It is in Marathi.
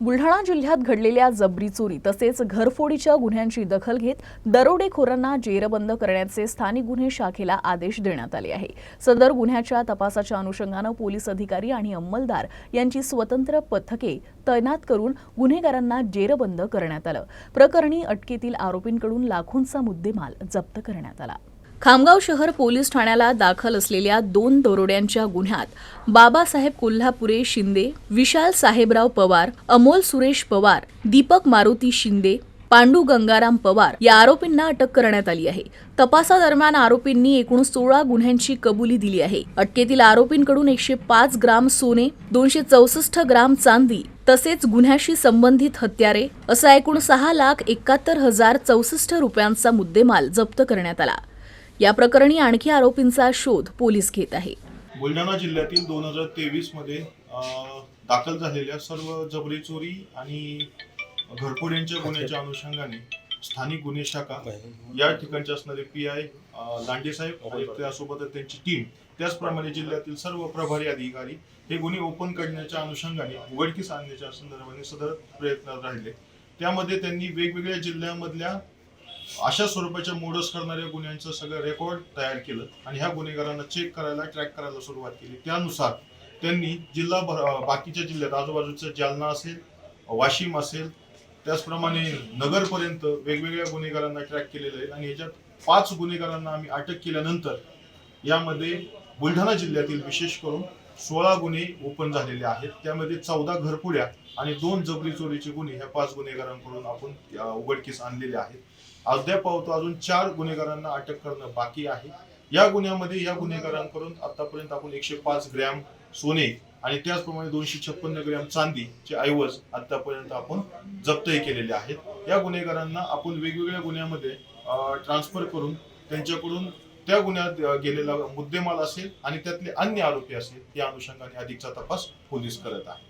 बुलढाणा जिल्ह्यात घडलेल्या जबरी चोरी तसेच घरफोडीच्या गुन्ह्यांची दखल घेत दरोडेखोरांना जेरबंद करण्याचे स्थानिक गुन्हे शाखेला आदेश देण्यात आले आहे. सदर गुन्ह्याच्या तपासाच्या अनुषंगानं पोलीस अधिकारी आणि अंमलदार यांची स्वतंत्र पथके तैनात करून गुन्हेगारांना जेरबंद करण्यात आलं. प्रकरणी अटकेतील आरोपींकडून लाखोंचा मुद्देमाल जप्त करण्यात आला. खामगाव शहर पोलीस ठाण्याला दाखल असलेल्या दोन दरोड्यांच्या गुन्ह्यात बाबासाहेब कोल्हापुरे शिंदे विशाल साहेबराव पवार अमोल सुरेश पवार दीपक मारुती शिंदे पांडू गंगाराम पवार या आरोपींना अटक करण्यात आली आहे. तपासादरम्यान आरोपींनी एकूण सोळा गुन्ह्यांची कबुली दिली आहे. अटकेतील आरोपींकडून एकशे पाच ग्राम सोने दोनशे चौसष्ट ग्राम चांदी तसेच गुन्ह्याशी संबंधित हत्यारे असा एकूण सहा लाख एकाहत्तर हजार चौसष्ट रुपयांचा मुद्देमाल जप्त करण्यात आला. या प्रकरणी आणखी आरोपींचा शोध पोलीस घेत आहे. बुलढाणा जिल्ह्यातील दोन हजार तेवीसमध्ये दाखल झालेल्या सर्व जबरी चोरी आणि घरफोड्यांच्या गुन्ह्याच्या अनुषंगाने स्थानिक गुन्हे शाखा या ठिकाणचे असणारे पी आय लांडे साहेब त्यासोबतच त्यांची टीम त्याचप्रमाणे जिल्ह्यातील सर्व प्रभारी अधिकारी हे गुन्हे ओपन करण्याच्या अनुषंगाने उघडकीस आणण्याच्या संदर्भाने सदर प्रयत्न राहिले. त्यामध्ये त्यांनी वेगवेगळ्या जिल्ह्यामधल्या अशा स्वरूपाच्या मोडस करणाऱ्या गुन्ह्यांचं सगळं रेकॉर्ड तयार केलं आणि ह्या गुन्हेगारांना चेक करायला ट्रॅक करायला सुरुवात केली. त्यानुसार त्यांनी जिल्हा बाकीच्या जिल्ह्यात आजूबाजूचं जालना असेल वाशिम असेल त्याचप्रमाणे नगरपर्यंत वेगवेगळ्या गुन्हेगारांना ट्रॅक केलेलं आहे. आणि याच्यात पाच गुन्हेगारांना आम्ही अटक केल्यानंतर यामध्ये बुलढाणा जिल्ह्यातील विशेष करून सोळा गुन्हे ओपन झालेले आहेत. त्यामध्ये चौदा घरपुड्या आणि दोन जबरी चोरीचे गुन्हे ह्या पाच गुन्हेगारांकडून आपण उघडकीस आणलेले आहेत. अद्याप अजून चार गुन्हेगारांना अटक करणं बाकी आहे. या गुन्ह्यामध्ये या गुन्हेगारांकडून आतापर्यंत आपण एकशे पाच ग्रॅम सोने आणि त्याचप्रमाणे दोनशे छप्पन्न ग्रॅम चांदीचे ऐवज आतापर्यंत आपण जप्तही केलेले आहेत. या गुन्हेगारांना आपण वेगवेगळ्या गुन्ह्यामध्ये ट्रान्सफर करून त्यांच्याकडून त्या गुन्ह्यात गेलेला मुद्देमाल असेल आणि त्यातले अन्य आरोपी असेल या अनुषंगाने अधिकचा तपास पोलीस करत आहे.